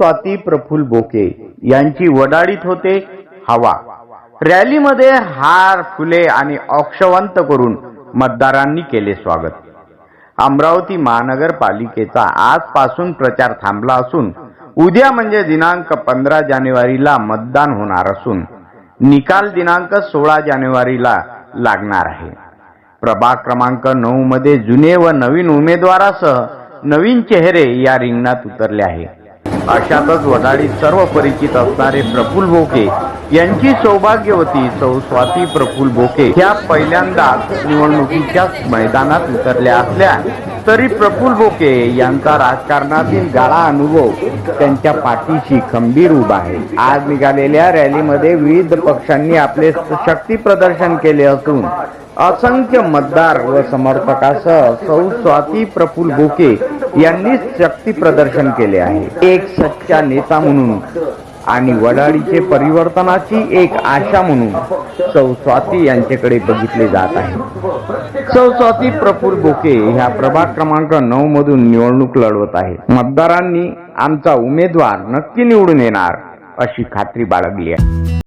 स्वाती प्रफुल बोके यांची वडाळीत होते हवा. रॅलीमध्ये हार फुले आणि औक्षवंत करून मतदारांनी केले स्वागत. अमरावती महानगरपालिकेचा आजपासून प्रचार थांबला असून उद्या म्हणजे दिनांक पंधरा जानेवारीला मतदान होणार असून निकाल दिनांक सोळा जानेवारीला लागणार आहे. प्रभाग क्रमांक नऊ मध्ये जुने व नवीन उमेदवारासह नवीन चेहरे या रिंगणात उतरले आहे अशातच वडाळी सर्व परिचित असणारे प्रफुल बोके यांची सौभाग्यवती सौ स्वाती प्रफुल बोके ह्या पहिल्यांदाच निवडणुकीच्या मैदानात उतरल्या असल्या तरी प्रफुल बोके यांचा राजकारणातील गाळा अनुभव त्यांच्या पाठीशी खंबीर उभा आहे. आज निघालेल्या रॅलीमध्ये विविध पक्षांनी आपले शक्ती प्रदर्शन केले असून असंख्य मतदार व समर्थकासह सौ स्वाती प्रफुल बोके यांनी शक्ती प्रदर्शन केले आहे. एक सच्चा नेता म्हणून आणि वडाळीचे परिवर्तनाची एक आशा म्हणून सौ स्वाती यांच्याकडे बघितले जात आहे. सौ स्वाती प्रफुल बोके ह्या प्रभाग क्रमांक नऊ मधून निवडणूक लढवत आहेत. मतदारांनी आमचा उमेदवार नक्की निवडून येणार अशी खात्री बाळगली आहे.